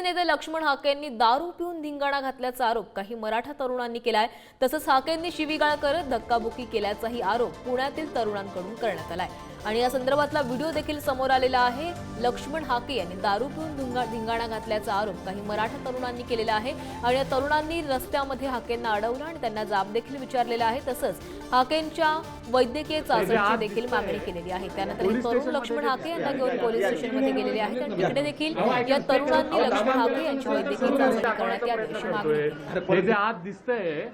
OBC नेते लक्ष्मण हाके यांनी दारू पिऊन धिंगाणा घातल्याचा आरोप काही मराठा तरुणांनी केलाय. तसंच हाकेंनी शिवीगाळ करत धक्काबुक्की केल्याचाही आरोप पुण्यातील तरुणांकडून करण्यात आलाय. आणि या संदर्भातला व्हिडिओ देखील समोर आलेला आहे लक्ष्मण हाके यांनी दारू पिऊन धिंगा धिंगाणा घातल्याचा आरोप काही मराठा तरुणांनी केलेला आहे आणि या तरुणांनी रस्त्यामध्ये हाकेंना अडवलं आणि त्यांना जाब देखील विचारलेला आहे तसंच हाकेंच्या वैद्यकीय चाचणीची देखील मागणी केलेली आहे त्यानंतर हे तरुण लक्ष्मण हाके यांना घेऊन पोलीस स्टेशनमध्ये गेलेले आहेत आणि तिकडे देखील या तरुणांनी लक्ष्मण हाके यांची वैद्यकीय चाचणी करण्यात यावी अशी मागणी. हे जे आज दिसतंय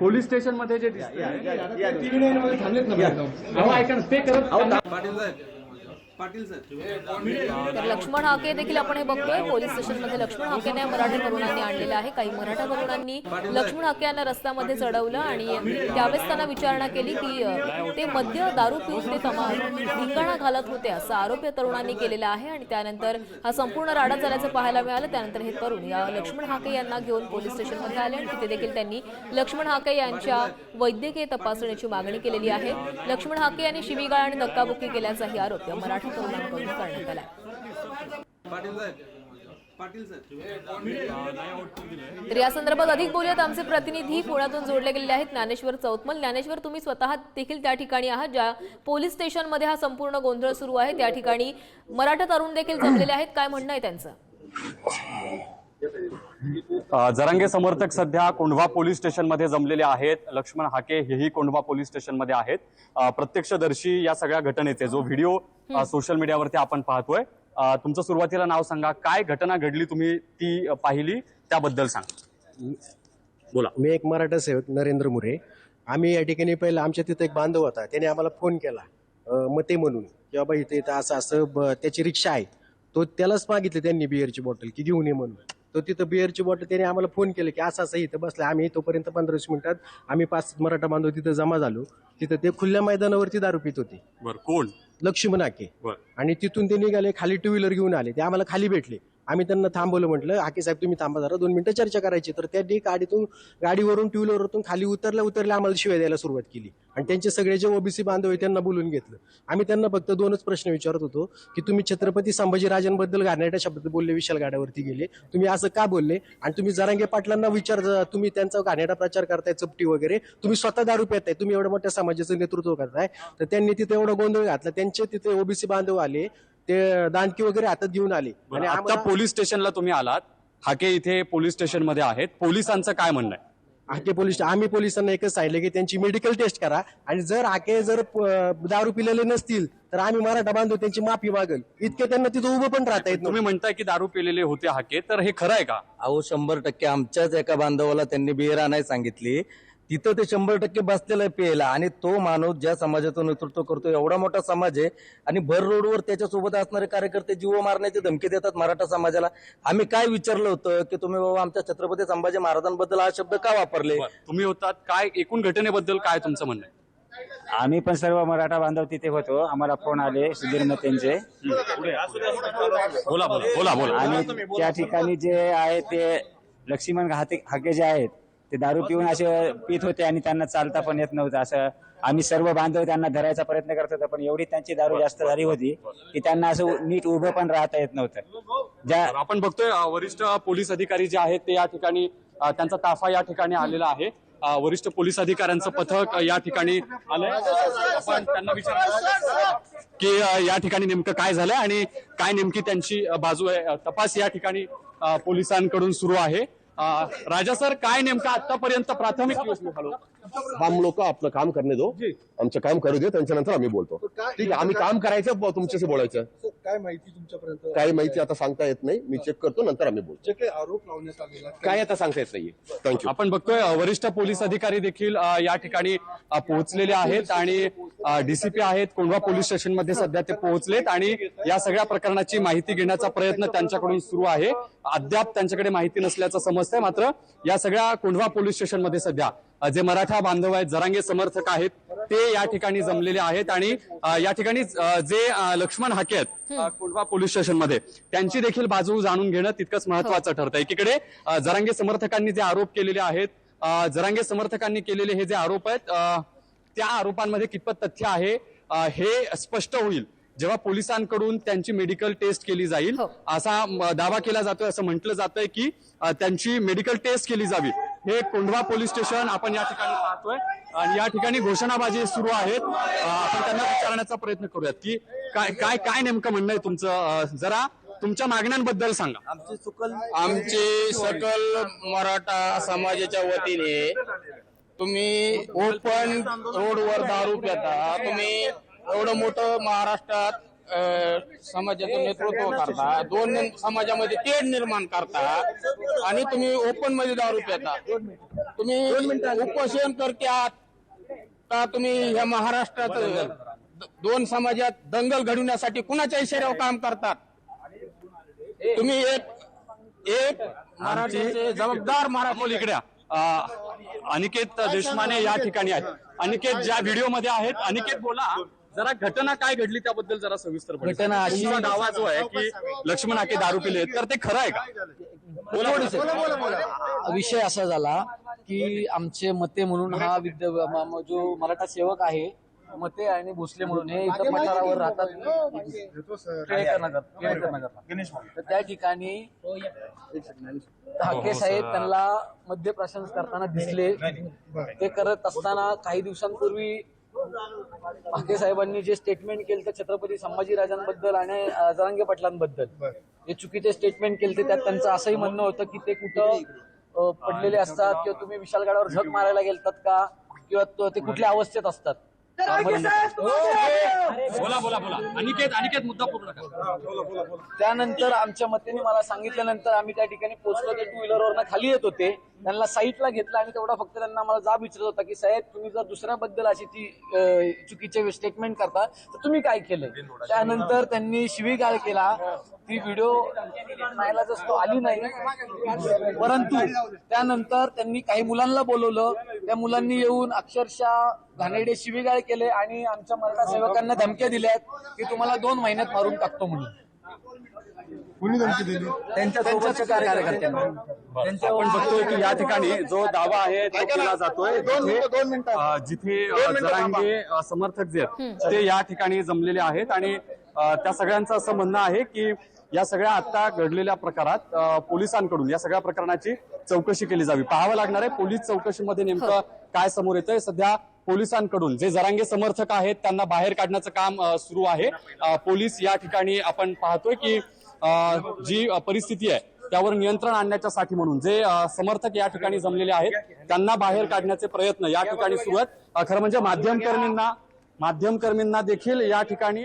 पोलीस स्टेशनमध्ये जे दिसतंय अहो, ऐका ना, ते करत पाटील साहेब पाटील तर लक्ष्मण हाके देखील आपण हे बघतोय. पोलीस स्टेशनमध्ये लक्ष्मण हाकेने या मराठा तरुणांनी आणलेलं आहे. काही मराठा तरुणांनी लक्ष्मण हाके यांना रस्त्यामध्ये चढवलं आणि त्यावेळेस त्यांना विचारणा केली की ते मद्य दारू पिऊन ते तमा धिंगाणा घालत होते असा आरोप या तरुणांनी केलेला आहे आणि त्यानंतर हा संपूर्ण राडा झाल्याचं पाहायला मिळालं. त्यानंतर हे तरुण या लक्ष्मण हाके यांना घेऊन पोलीस स्टेशनमध्ये आले आणि तिथे देखील त्यांनी लक्ष्मण हाके यांच्या वैद्यकीय तपासणीची मागणी केलेली आहे. लक्ष्मण हाके यांनी शिवीगाळ आणि धक्काबुक्की केल्याचाही आरोप या मराठा करण्यात पाटील साहेब पाटील साहेब तर या संदर्भात अधिक बोलूयात. आमचे प्रतिनिधी पुण्यातून जोडले गेलेले आहेत. ज्ञानेश्वर चौतमल ज्ञानेश्वर तुम्ही स्वतः देखील त्या ठिकाणी आहात ज्या पोलीस स्टेशनमध्ये हा संपूर्ण गोंधळ सुरू आहे. त्या ठिकाणी मराठा तरुण देखील जमलेले आहेत. काय म्हणणं आहे त्यांचं? जरांगे समर्थक सध्या कोंढवा पोलीस स्टेशनमध्ये जमलेले आहेत. लक्ष्मण हाके हेही कोंढवा पोलीस स्टेशनमध्ये आहेत. प्रत्यक्षदर्शी या सगळ्या घटनेचे जो व्हिडिओ सोशल मीडियावरती आपण पाहतोय. तुमचं सुरुवातीला नाव सांगा. काय घटना घडली तुम्ही ती पाहिली? त्याबद्दल सांगा. बोला. मी एक मराठा सेवक नरेंद्र मुरे. आम्ही या ठिकाणी पहिला आमच्या तिथं एक बांधव होता. त्याने आम्हाला फोन केला. मते म्हणून की बाबा इथे इथं असं असं त्याची रिक्षा आहे. तो त्यालाच मागितलं त्यांनी बिअरची बॉटल की घेऊन ये म्हणून. तो तिथं बिअरची बॉटल त्याने आम्हाला फोन केलं की असं असं इथं बसलं आम्ही तोपर्यंत पंधरा वीस मिनिटात आम्ही पाच मराठा बांधव तिथं जमा झालो. तिथं ते खुल्या मैदानावरती दारू पित होते. बर कोण? लक्ष्मण हाके बर. आणि तिथून ते निघाले खाली टू व्हीलर घेऊन आले. ते आम्हाला खाली भेटले. आम्ही त्यांना थांबवलं म्हटलं हाके साहेब तुम्ही थांबा जरा दोन मिनिटं चर्चा करायची. तर त्यांनी गाडीतून गाडीवरून टू व्हीलरवरून खाली उतरल्या उतरल्या आम्हाला शिवाय द्यायला सुरुवात केली. आणि त्यांचे सगळे जे ओबीसी बांधव आहे त्यांना बोलून घेतलं. आम्ही त्यांना फक्त दोनच प्रश्न विचारत होतो की तुम्ही छत्रपती संभाजीराजांबद्दल गाण्याच्या शब्द बोलले विशाल गाड्यावरती गेले. तुम्ही असं का बोलले? आणि तुम्ही जरांगे पाटलांना विचार तुम्ही त्यांचा गाण्याचा प्रचार करताय चपटी वगैरे. तुम्ही स्वतः दारू पेताय तुम्ही एवढ्या मोठ्या समाजाचं नेतृत्व करताय. तर त्यांनी तिथे एवढा गोंधळ घातला. त्यांचे तिथे ओबीसी बांधव आले. ते दांडकी वगैरे हातात घेऊन आले. आणि आता आम्हाला- पोलीस स्टेशनला तुम्ही आलात. हाके इथे पोलीस स्टेशनमध्ये आहेत. पोलिसांचं काय म्हणणं आहे? हाके पोलीस आम्ही पोलिसांना एकच सांगितलं की त्यांची मेडिकल टेस्ट करा. आणि जर हाके जर प- दारू पिलेले नसतील तर आम्ही मराठा बांधव त्यांची माफी मागल. इतके त्यांना तिथं उभं पण राहता येत तुम्ही. म्हणताय की दारू पिलेले होते हाके तर हे खरं आहे का? अहो शंभर टक्के आमच्याच एका बांधवाला त्यांनी बियर आणायला सांगितली. तिथं ते शंभर टक्के बसलेलं आहे प्यायला. आणि तो माणूस ज्या समाजाचं नेतृत्व करतो एवढा मोठा समाज आहे. आणि भर रोडवर त्याच्यासोबत असणारे कार्यकर्ते जीव मारण्याची धमकी देतात मराठा समाजाला. आम्ही काय विचारलं होतं की तुम्ही बाबा आमच्या छत्रपती संभाजी महाराजांबद्दल हा शब्द का वापरले? तुम्ही होतात काय एकूण घटनेबद्दल काय तुमचं म्हणणं आहे? आम्ही पण सर्व मराठा बांधव तिथे होतो. आम्हाला फोन आले सुधीर मतेंचे. बोला बोला बोला बोला. आणि त्या ठिकाणी जे आहे ते लक्ष्मण हाते हाके जे आहेत ते दारू पिऊन असे पित होते आणि त्यांना चालता पण येत नव्हतं. असं आम्ही सर्व बांधव त्यांना धरायचा प्रयत्न करत होतो पण एवढी त्यांची दारू जास्त झाली होती की त्यांना असं नीट उभं पण राहता येत नव्हतं. ज्या तर आपण बघतोय अ, वरिष्ठ पोलीस अधिकारी जे आहेत ते या ठिकाणी अ, त्यांचा ताफा या ठिकाणी आलेला आहे. अ, वरिष्ठ पोलीस अधिकाऱ्यांचं पथक अ, या ठिकाणी आलंय. आपण त्यांना विचार की अ, या ठिकाणी नेमकं काय झालंय आणि काय नेमकी त्यांची अ, बाजू आहे. अ, तपास या ठिकाणी अ, पोलिसांकडून सुरू आहे. राजा सर काय नेमकं आतापर्यंत प्राथमिक हम लोक आपलं काम करणे दो आमचं काम करू दे त्यांच्यानंतर आम्ही बोलतो. ठीक आहे आम्ही काम करायचं ब- तुमच्याशी बोलायचं. काय माहिती तुमच्यापर्यंत? काही माहिती आता सांगता येत नाही मी चेक करतो नंतर आम्ही बोलतो. जे काही आरोप लावण्यात आलेला काय आता सांगता येत नाहीये. थँक्यू आपण बघतोय अ, वरिष्ठ पोलीस अधिकारी देखील अ, या ठिकाणी अ, पोहोचलेले आहेत आणि डीसीपी आहेत कोंढवा पोलीस स्टेशनमध्ये सध्या ते पोहोचलेत आणि या सगळ्या प्रकरणाची माहिती घेण्याचा प्रयत्न त्यांच्याकडून सुरू आहे. अद्याप त्यांच्याकडे माहिती नसल्याचं समजतंय मात्र या सगळ्या कोंढवा पोलीस स्टेशनमध्ये सध्या जे मराठा बांधव आहेत जरांगे समर्थक आहेत ते या ठिकाणी जमलेले आहेत आणि या ठिकाणी जे लक्ष्मण हाके आहेत अ, कोंढवा पोलीस स्टेशनमध्ये त्यांची देखील बाजू जाणून घेणं तितकंच महत्वाचं ठरतं एकीकडे जरांगे समर्थकांनी जे आरोप केलेले आहेत जरांगे समर्थकांनी केलेले हे जे आरोप आहेत त्या आरोपांमध्ये कितपत तथ्य आहे हे स्पष्ट होईल. जेव्हा पोलिसांकडून त्यांची मेडिकल टेस्ट केली जाईल हो. असा दावा केला जातोय असं म्हटलं जातंय की त्यांची मेडिकल टेस्ट केली जावी. हे कोंढवा पोलीस स्टेशन आपण या ठिकाणी पाहतोय. आणि या ठिकाणी घोषणाबाजी सुरू आहेत. आपण त्यांना विचारण्याचा प्रयत्न करूयात की काय काय काय नेमकं म्हणणं आहे तुमचं? जरा तुमच्या मागण्यांबद्दल सांगा. आमची चुकल आमची सकल मराठा समाजाच्या वतीने तुम्ही ओपन रोडवर दारू पिता. तुम्ही एवढं मोठं महाराष्ट्रात समाजाचं नेतृत्व करता दोन समाजामध्ये तेढ निर्माण करता आणि तुम्ही ओपनमध्ये दारू पिता तुम्ही उपोषण करते आहात का तुम्ही ह्या महाराष्ट्रात दोन समाजात दंगल घडवण्यासाठी कुणाच्या इशाऱ्यावर काम करतात? तुम्ही एक एक मराठीचे जबाबदार मराठी इकड्या अनिकेत देशमाने या ठिकाणी आहेत. अनिकेत ज्या व्हिडिओमध्ये आहेत अनिकेत बोला. जरा घटना काय घडली त्याबद्दल जरा सविस्तर बोला. घटना अशी- दावा जो आहे की लक्ष्मण हाके दारू पिले तर ते खरं आहे का? विषय असा झाला की आमचे मते म्हणून हा विद्या जो मराठा सेवक आहे मते आणि भोसले म्हणून हे इथं पठारावर राहतात. तर त्या ठिकाणी ठाके साहेब त्यांना मध्य प्रशंस करताना दिसले. ते करत असताना काही दिवसांपूर्वी ठाके साहेबांनी जे स्टेटमेंट केलं तर छत्रपती संभाजीराजांबद्दल आणि जरांगे पाटलांबद्दल. जे चुकीचे स्टेटमेंट केले त्यात त्यांचं असंही म्हणणं होतं की ते कुठं पडलेले असतात किंवा तुम्ही विशालगडावर झक मारायला गेलतात का? किंवा तो- ते कुठल्या अवस्थेत असतात? बोला बोला बोला. अनिकेत अनिकेत मुद्दा पूर्ण त्यानंतर आमच्या मतेने मला सांगितल्यानंतर आम्ही त्या ठिकाणी पोहोचलो. ते टू व्हीलरवरनं खाली येत होते. त्यांना साईटला घेतलं आणि तेवढा फक्त त्यांना मला जाब विचारत होता की साहेब तुम्ही जर दुसऱ्याबद्दल अशी ती चुकीचे स्टेटमेंट करता तर तुम्ही काय केलं? त्यानंतर त्यांनी शिवीगाळ केला. ती व्हिडिओ पाहायला जसं आली नाही. परंतु त्यानंतर त्यांनी काही मुलांना बोलवलं. त्या मुलांनी येऊन अक्षरशः घाणेरडे शिवीगाळ केले आणि आमच्या मराठा सेवकांना धमक्या दिल्यात की तुम्हाला दोन महिन्यात मारून टाकतो म्हणून. कुणी धमकी दिली? त्यांच्या सोबतच्या कार्यकर्त्यांना आपण बघतोय की या ठिकाणी जो दावा आहे तो केला जातोय. जिथे जरांगे समर्थक जे आहेत ते या ठिकाणी जमलेले आहेत आणि त्या सगळ्यांचं असं म्हणणं आहे की या सगळ्या आता घडलेल्या प्रकारात पोलिसांकडून या सगळ्या प्रकरणाची चौकशी केली जावी. पाहावं लागणार आहे पोलीस चौकशीमध्ये नेमकं काय समोर येतंय. सध्या पोलिसांकडून जे जरांगे समर्थक आहेत त्यांना बाहेर काढण्याचं काम सुरू आहे. पोलीस या ठिकाणी आपण पाहतोय की जी परिस्थिती आहे त्यावर नियंत्रण आणण्याच्यासाठी म्हणून जे समर्थक या ठिकाणी जमलेले आहेत त्यांना बाहेर काढण्याचे प्रयत्न या ठिकाणी सुरू आहेत. खरं म्हणजे माध्यमकर्मींना माध्यमकर्मींना देखील या ठिकाणी